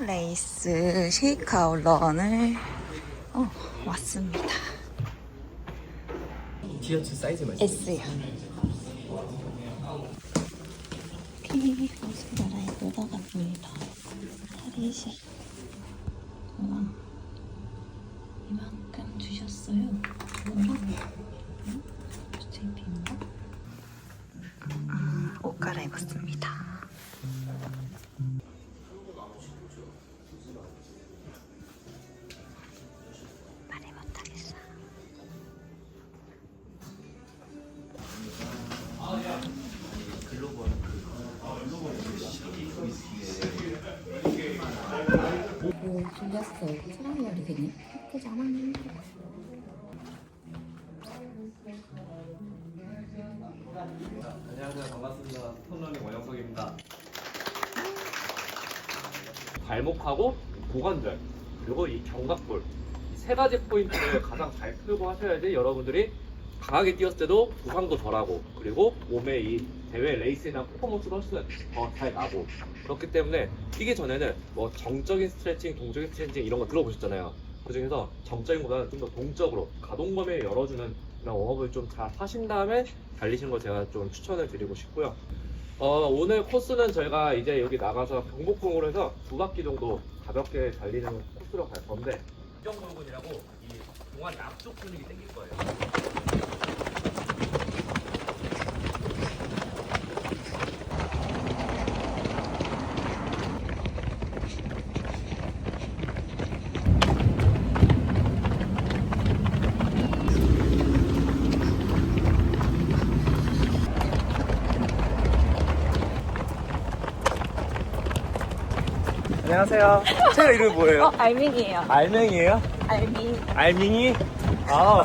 레이스 쉐이크아웃 런을 어, 왔습니다. 티셔츠 사이즈만 S요. 피 옷을 갈아입으러 갑니다. 탈의실. 열리겠네. 예쁘잖아. 안녕하세요 반갑습니다 톤러닝 원영석입니다 발목하고 고관절 그리고 이 견갑골 이 세 가지 포인트를 가장 잘 풀고 하셔야지 여러분들이 강하게 뛰었을 때도 부상도 덜하고 그리고 몸에 이 대회 레이스나 퍼포먼스도 훨씬 더잘 나고 그렇기 때문에 뛰기 전에는 뭐 정적인 스트레칭, 동적인 스트레칭 이런 거 들어보셨잖아요 그 중에서 정적인보다는 좀 더 동적으로 가동 범위를 열어주는 그런 웜업을 좀 잘 하신 다음에 달리시는 걸 제가 좀 추천을 드리고 싶고요. 어, 오늘 코스는 저희가 이제 여기 나가서 경복궁으로 해서 두 바퀴 정도 가볍게 달리는 코스로 갈 건데 이정골근이라고 이 동안 앞쪽 근육이 생길 거예요. 안녕하세요. 채널 이름이 뭐예요? 어, 알맹이에요. 알맹이에요? 알맹이. 알맹이? 아,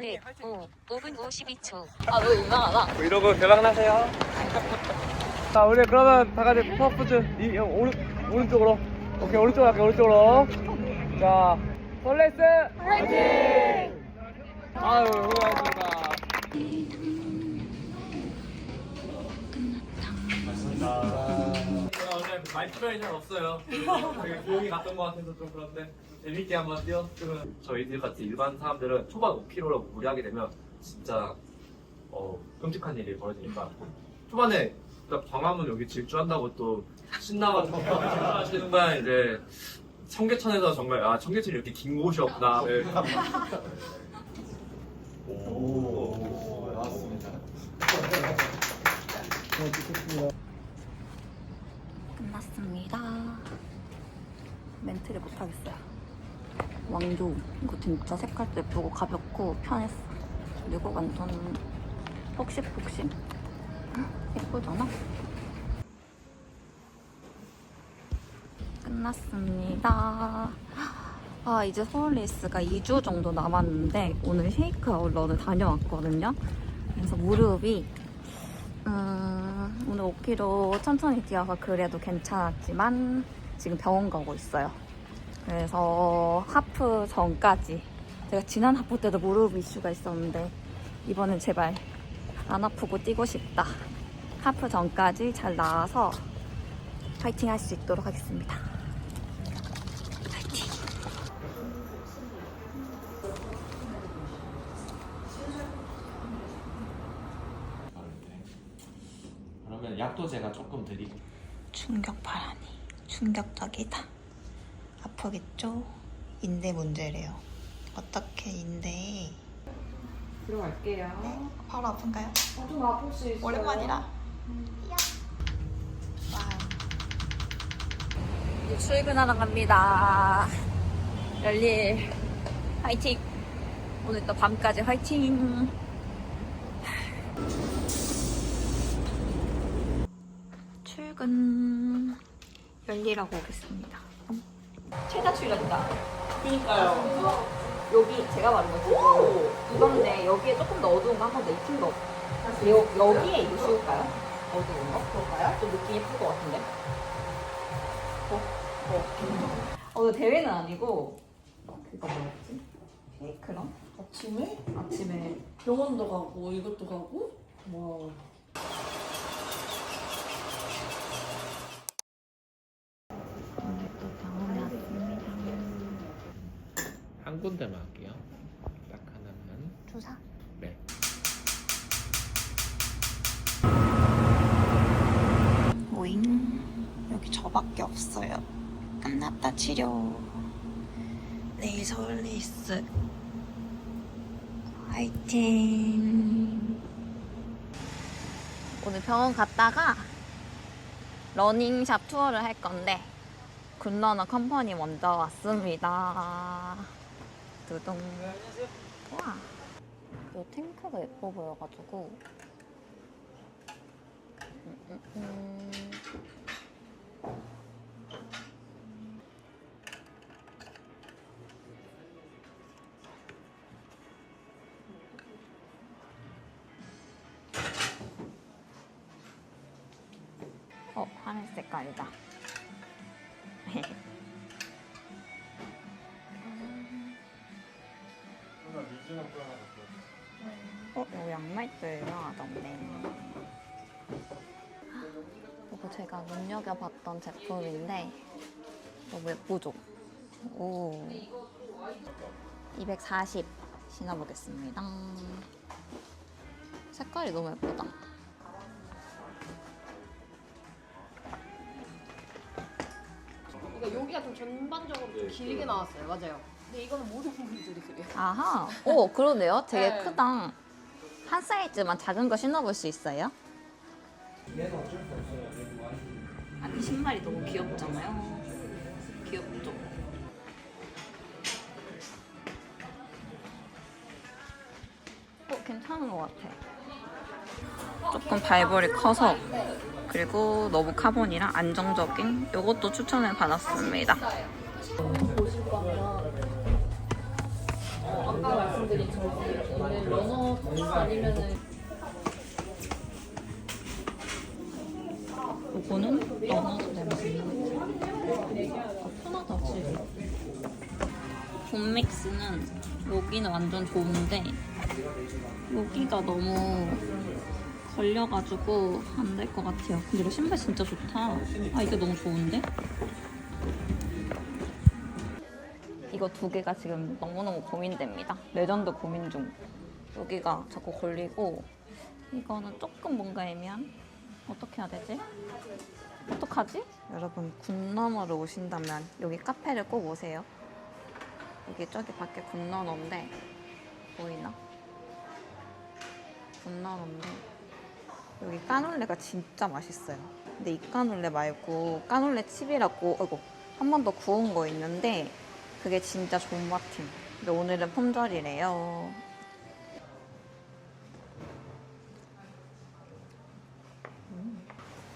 네. 오, 5분 52초. 아, 너 유명하다. 뭐 이러고 대박 나세요. 자, 우리 그러면 다 같이 퍼포즈 이 어, 오른 오른쪽으로. 오케이 오른쪽 갈게 오른쪽으로. 자, 설레스 화이팅! 아유, 고맙습니다. 오늘 말투별이 잘 없어요. 되게 조용히 갔던 것 같아서 좀 그런데 재밌게 한번 뛰었으면 저희들 같이 일반 사람들은 초반 5km라고 무리하게 되면 진짜 어, 끔찍한 일이 벌어지니까 초반에 딱 광화문 여기 질주한다고 또 신나가지고 질주하시는 순간 이제 청계천에서 정말 아 청계천이 이렇게 긴 곳이었구나 네. 오, 나왔습니다. 끝났습니다. 멘트를 못하겠어요. 왕조. 이거 진짜 색깔도 예쁘고 가볍고 편했어. 그리고 완전 폭신폭신. 예쁘잖아? 끝났습니다. 아, 이제 서울 레이스가 2주 정도 남았는데 오늘 쉐이크 아웃런을 다녀왔거든요. 그래서 무릎이 음, 오늘 5km 천천히 뛰어서 그래도 괜찮았지만 지금 병원 가고 있어요. 그래서 하프 전까지 제가 지난 하프 때도 무릎 이슈가 있었는데 이번엔 제발 안 아프고 뛰고 싶다. 하프 전까지 잘 나와서 파이팅 할 수 있도록 하겠습니다. 파이팅! 그러면 약도 제가 조금 드리고 충격 바라니 충격적이다 아프겠죠? 인대 문제래요 어떻게 인대 들어갈게요. 바로 아픈가요? 좀 아플 수 있어요. 오랜만이라. 와우. 이제 출근하러 갑니다 열일 화이팅 오늘 또 밤까지 화이팅 출근 열일하고 오겠습니다 최다 출연이다 그니까요 여기 제가 말한 거지 이건데 여기에 조금 더 어두운 거 한 번 더 입힌 거 여, 여기에 이거 씌울까요? 어두운 거? 그럴까요? 좀 느낌 예쁠 것 같은데 어? 어. 어, 이거 대회는 아니고 그거 뭐였지? 쉐이크랑? 아침에 아침에 병원도 가고 이것도 가고 뭐 대만 할게요. 딱 하나만. 주사. 네. 오잉 여기 저밖에 없어요 끝났다 치료 내일 서울 레이스 화이팅 오늘 병원 갔다가 러닝샵 투어를 할 건데 굿러너 컴퍼니 먼저 왔습니다 두둥 와. 이 탱크가 예뻐 보여가지고 음, 음. 어, 하늘 색깔이다. 제가 눈여겨봤던 제품인데 너무 예쁘죠? 오. 240 신어보겠습니다. 색깔이 너무 예쁘다. 그러니까 여기가 좀 전반적으로 좀 길게 나왔어요. 맞아요. 근데 이거는 모든 분들이 그래요. 아하. 오, 그러네요. 되게 네. 크다. 한 사이즈만 작은 거 신어볼 수 있어요? 아, 그 신발이 너무 귀엽잖아요. 귀엽죠? 어, 괜찮은 것 같아. 조금 발볼이 커서 그리고 너무 카본이랑 안정적인 이것도 추천을 받았습니다. 되는 편하다 진짜 봄믹스는 여기는 완전 좋은데 여기가 너무 걸려가지고 안 될 것 같아요. 근데 이거 신발 진짜 좋다. 아 이게 너무 좋은데? 이거 두 개가 지금 너무너무 고민됩니다. 레전드 고민 중. 여기가 자꾸 걸리고 이거는 조금 뭔가 애매한? 어떻게 해야 되지? 어떡하지? 여러분 군너머로 오신다면 여기 카페를 꼭 오세요. 여기 저기 밖에 군너머인데 보이나? 군너머인데 여기 까놀레가 진짜 맛있어요. 근데 이 까놀레 말고 까놀레 칩이라고 어이구 한번 더 구운 거 있는데 그게 진짜 좋은 맛임. 근데 오늘은 품절이래요.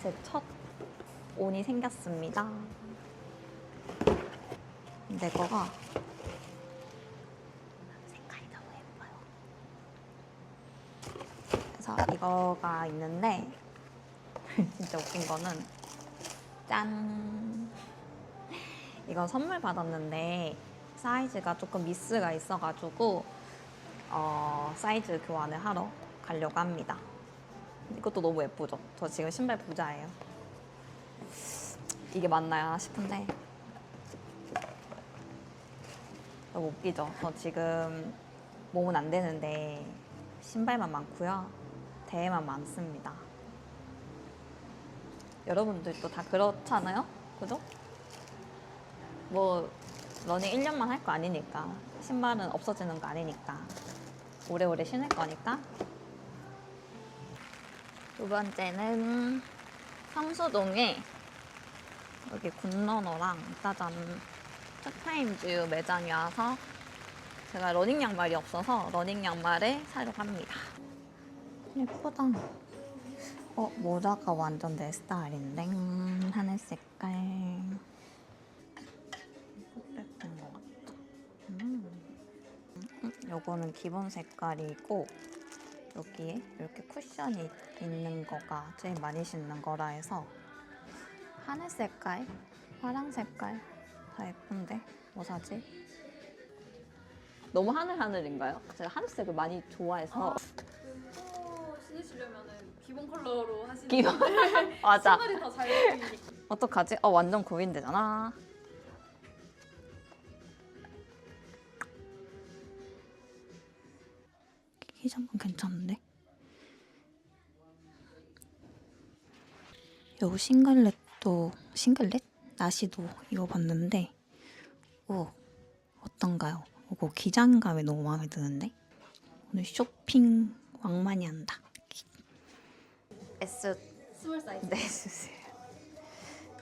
제첫 온이 생겼습니다. 내 거가 색깔이 너무 예뻐요. 그래서 이거가 있는데 진짜 웃긴 거는 짠! 이건 선물 받았는데 사이즈가 조금 미스가 있어가지고 어, 사이즈 교환을 하러 가려고 합니다. 이것도 너무 예쁘죠? 저 지금 신발 부자예요. 이게 맞나요 싶은데 너무 웃기죠? 저 지금 몸은 안 되는데 신발만 많고요. 대회만 많습니다. 여러분들도 다 그렇잖아요? 그죠? 뭐 러닝 1년만 할 거 아니니까 신발은 없어지는 거 아니니까 오래오래 신을 거니까 두 번째는 성수동에 여기 굿러너랑 짜잔 짝타임즈 매장이 와서 제가 러닝 양말이 없어서 러닝 양말을 사려고 합니다. 예쁘다. 어, 모자가 완전 내 스타일인데 하늘 색깔 예쁜 것 같다. 음. 음, 요거는 기본 색깔이고 여기에 이렇게 쿠션이 있는 거가 제일 많이 신는 거라 해서 하늘 색깔, 파랑 색깔 다 예쁜데 뭐 사지? 너무 하늘 하늘인가요? 제가 하늘색을 많이 좋아해서 또 신으시려면은 기본 컬러로 하시는 기본 게 맞아. 신발이 더잘 보이니까. 어떡하지? 어 완전 고민되잖아. 휘장은 괜찮은데? 요 싱글렛도 싱글렛? 나시도 입어봤는데 오 어떤가요? 이거 기장감이 너무 마음에 드는데 오늘 쇼핑 왕만이 한다. S 스몰 사이즈. 네 주세요.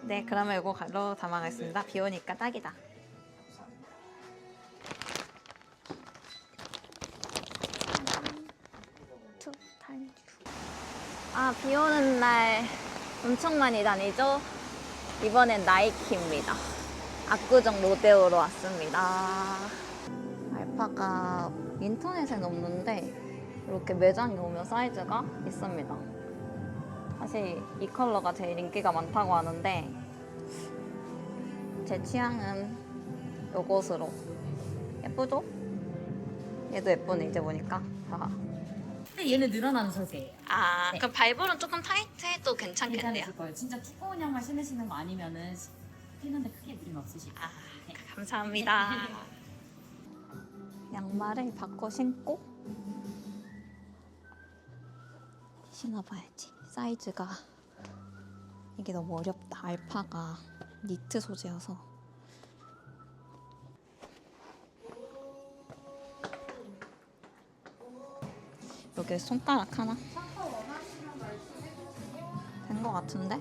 네 그러면 이거 가로 담아가겠습니다. 비 오니까 딱이다. 아, 비 오는 날 엄청 많이 다니죠? 이번엔 나이키입니다. 압구정 로데오로 왔습니다. 알파가 인터넷엔 없는데 이렇게 매장에 오면 사이즈가 있습니다. 사실 이 컬러가 제일 인기가 많다고 하는데 제 취향은 요것으로 예쁘죠? 얘도 예쁘네 이제 보니까 아, 얘는 늘어나는 소재예요. 아 네. 그럼 발볼은 조금 타이트해도 괜찮겠네요 거예요. 진짜 두꺼운 양말 신으시는 거 아니면은 뛰는데 크게 무림 없으시고. 아, 감사합니다. 양말을 바꿔 신고 신어봐야지. 사이즈가 이게 너무 어렵다. 알파가 니트 소재여서. 여기 손가락 하나? 된거 같은데?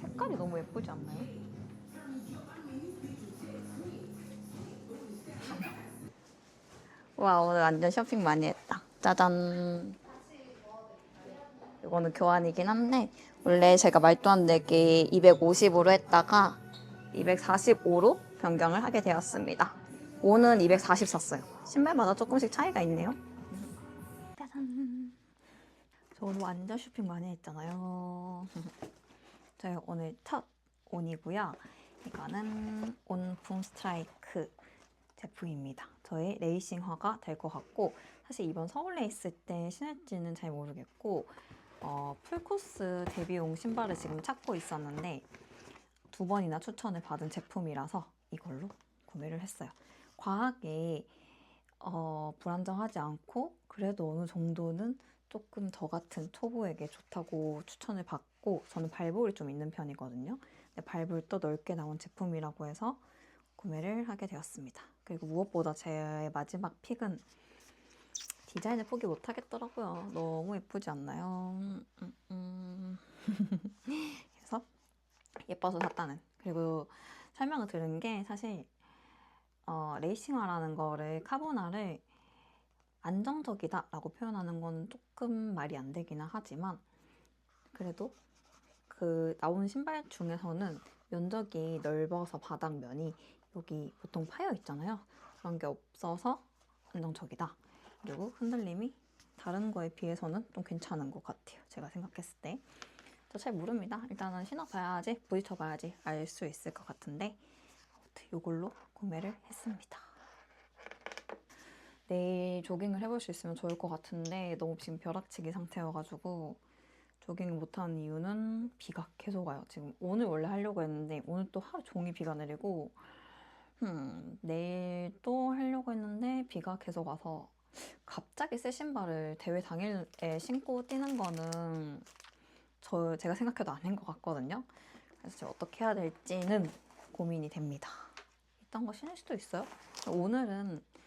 색깔이 너무 예쁘지 않나요? 와 오늘 완전 쇼핑 많이 했다. 짜잔. 이거는 교환이긴 한데 원래 제가 말도 안 되게 250으로 했다가 245로 변경을 하게 되었습니다. 오는 240 샀어요. 신발마다 조금씩 차이가 있네요. 저 오늘 완전 쇼핑 많이 했잖아요. 저희 오늘 첫 온이고요. 이거는 온품 스트라이크 제품입니다. 저의 레이싱화가 될 것 같고 사실 이번 서울에 있을 때 신을지는 잘 모르겠고 어, 풀코스 데뷔용 신발을 지금 찾고 있었는데 두 번이나 추천을 받은 제품이라서 이걸로 구매를 했어요. 과하게 어, 불안정하지 않고 그래도 어느 정도는 조금 저 같은 초보에게 좋다고 추천을 받고 저는 발볼이 좀 있는 편이거든요. 근데 발볼도 넓게 나온 제품이라고 해서 구매를 하게 되었습니다. 그리고 무엇보다 제 마지막 픽은 디자인을 포기 못 하겠더라고요. 너무 예쁘지 않나요? 음, 음. 그래서 예뻐서 샀다는. 그리고 설명을 들은 게 사실 어, 레이싱화라는 거를 카보나를 안정적이다 라고 표현하는 건 조금 말이 안 되기는 하지만 그래도 그 나온 신발 중에서는 면적이 넓어서 바닥면이 여기 보통 파여 있잖아요. 그런 게 없어서 안정적이다. 그리고 흔들림이 다른 거에 비해서는 좀 괜찮은 것 같아요. 제가 생각했을 때. 저 잘 모릅니다. 일단은 신어봐야지, 부딪혀봐야지 알 수 있을 것 같은데 이걸로 구매를 했습니다. 내일 조깅을 해볼 수 있으면 좋을 것 같은데 너무 지금 벼락치기 상태여가지고 조깅을 못하는 이유는 비가 계속 와요. 지금 오늘 원래 하려고 했는데 오늘 또 하루 종일 비가 내리고 음, 내일 또 하려고 했는데 비가 계속 와서 갑자기 새 신발을 대회 당일에 신고 뛰는 거는 저 제가 생각해도 아닌 것 같거든요. 그래서 제가 어떻게 해야 될지는 고민이 됩니다. 이딴 거 신을 수도 있어요. 오늘은 막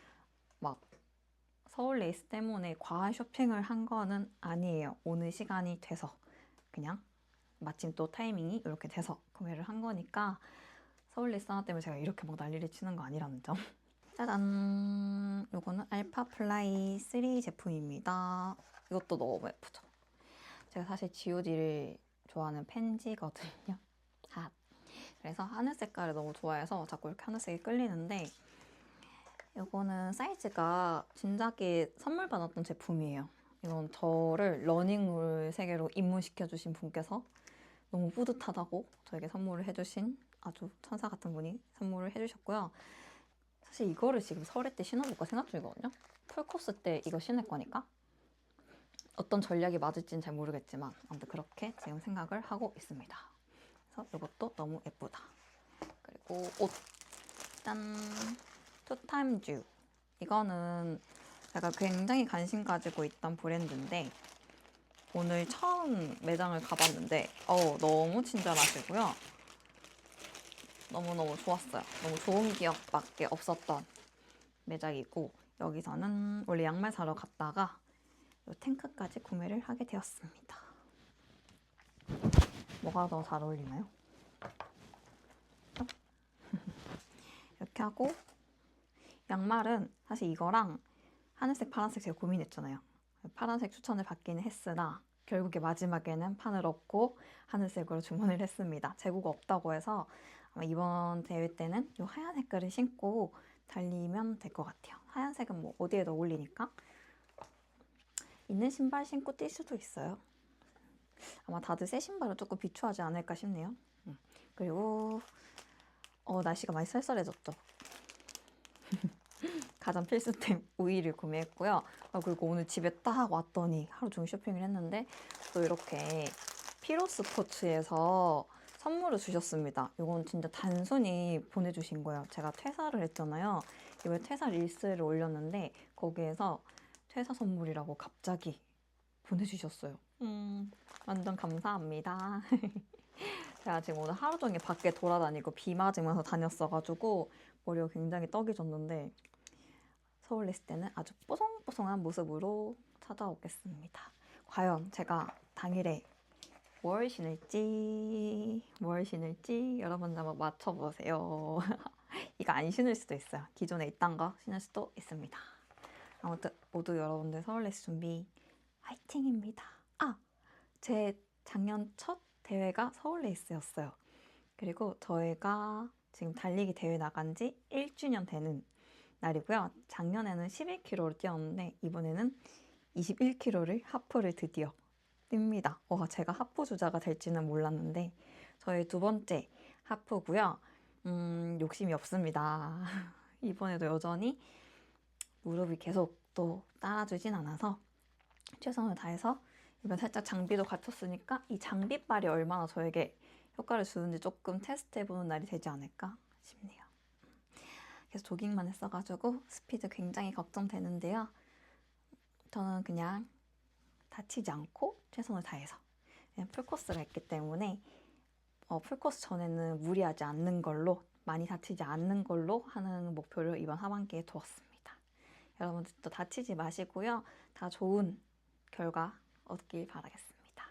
서울 레이스 때문에 과한 쇼핑을 한 거는 아니에요. 오늘 시간이 돼서 그냥 마침 또 타이밍이 이렇게 돼서 구매를 한 거니까 서울 레이스 하나 때문에 제가 이렇게 막 난리를 치는 거 아니라는 점. 짜잔! 이거는 알파 플라이 3 제품입니다. 이것도 너무 예쁘죠? 제가 사실 GOD를 좋아하는 팬지거든요. 핫. 그래서 하늘 색깔을 너무 좋아해서 자꾸 이렇게 하늘색이 끌리는데 이거는 사이즈가 진작에 선물 받았던 제품이에요. 이건 저를 러닝룰 세계로 입문시켜주신 분께서 너무 뿌듯하다고 저에게 선물을 해주신 아주 천사 같은 분이 선물을 해주셨고요. 사실 이거를 지금 설에 때 신어볼까 생각 중이거든요. 풀코스 때 이거 신을 거니까. 어떤 전략이 맞을지는 잘 모르겠지만 아무튼 그렇게 지금 생각을 하고 있습니다. 그래서 이것도 너무 예쁘다. 그리고 옷 짠! 투타임즈 이거는 제가 굉장히 관심 가지고 있던 브랜드인데 오늘 처음 매장을 가봤는데 어우 너무 친절하시고요. 너무너무 좋았어요. 너무 좋은 기억밖에 없었던 매장이고 여기서는 원래 양말 사러 갔다가 이 탱크까지 구매를 하게 되었습니다. 뭐가 더 잘 어울리나요? 이렇게 하고 양말은 사실 이거랑 하늘색, 파란색 제가 고민했잖아요. 파란색 추천을 받기는 했으나 결국에 마지막에는 판을 얻고 하늘색으로 주문을 했습니다. 재고가 없다고 해서 아마 이번 대회 때는 이 하얀 색깔을 신고 달리면 될 것 같아요. 하얀색은 뭐 어디에도 어울리니까 있는 신발 신고 뛸 수도 있어요. 아마 다들 새 신발은 조금 비추하지 않을까 싶네요. 음. 그리고 어, 날씨가 많이 쌀쌀해졌죠. 가장 필수템 우유를 구매했고요. 아, 그리고 오늘 집에 딱 왔더니 하루 종일 쇼핑을 했는데 또 이렇게 피로 스포츠에서 선물을 주셨습니다. 이건 진짜 단순히 보내주신 거예요. 제가 퇴사를 했잖아요. 이번에 퇴사 릴스를 올렸는데 거기에서 퇴사 선물이라고 갑자기 보내주셨어요. 음, 완전 감사합니다. 제가 지금 오늘 하루 종일 밖에 돌아다니고 비 맞으면서 다녔어가지고 머리가 굉장히 떡이 졌는데 있을 때는 아주 뽀송뽀송한 모습으로 찾아오겠습니다. 과연 제가 당일에 뭘 신을지 뭘 신을지 여러분 한번 맞춰보세요. 이거 안 신을 수도 있어요. 기존에 있던 거 신을 수도 있습니다. 아무튼 모두 여러분들 서울 레스 준비 화이팅입니다. 아! 제 작년 첫 대회가 서울 레이스였어요. 그리고 저희가 지금 달리기 대회 나간 지 1주년 되는 날이고요. 작년에는 11km를 뛰었는데 이번에는 21km를 하프를 드디어 띱니다. 와, 제가 하프 주자가 될지는 몰랐는데 저의 두 번째 하프고요. 음, 욕심이 없습니다. 이번에도 여전히 무릎이 계속 또 따라주진 않아서 최선을 다해서 이번 살짝 장비도 갖췄으니까 이 장비빨이 얼마나 저에게 효과를 주는지 조금 테스트해보는 날이 되지 않을까 싶네요. 그래서 조깅만 했어가지고 스피드 굉장히 걱정되는데요. 저는 그냥 다치지 않고 최선을 다해서 그냥 풀코스가 있기 때문에 어, 풀코스 전에는 무리하지 않는 걸로 많이 다치지 않는 걸로 하는 목표를 이번 하반기에 두었습니다. 여러분들도 다치지 마시고요. 다 좋은 결과 얻길 바라겠습니다.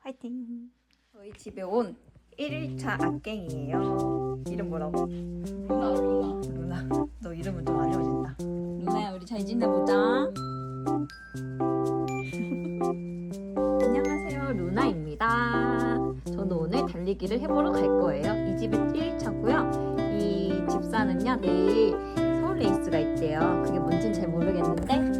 화이팅! 저희 집에 온 1일차 악갱이에요. 이름 뭐라고? 루나 루나. 루나. 너 이름은 좀 알려진다. 루나야 우리 잘 지내보자. 안녕하세요. 루나입니다. 저는 오늘 달리기를 해보러 갈 거예요. 이 집이 1일차고요. 이 집사는요, 내일 서울 레이스가 있대요. 그게 뭔진 잘 모르겠는데,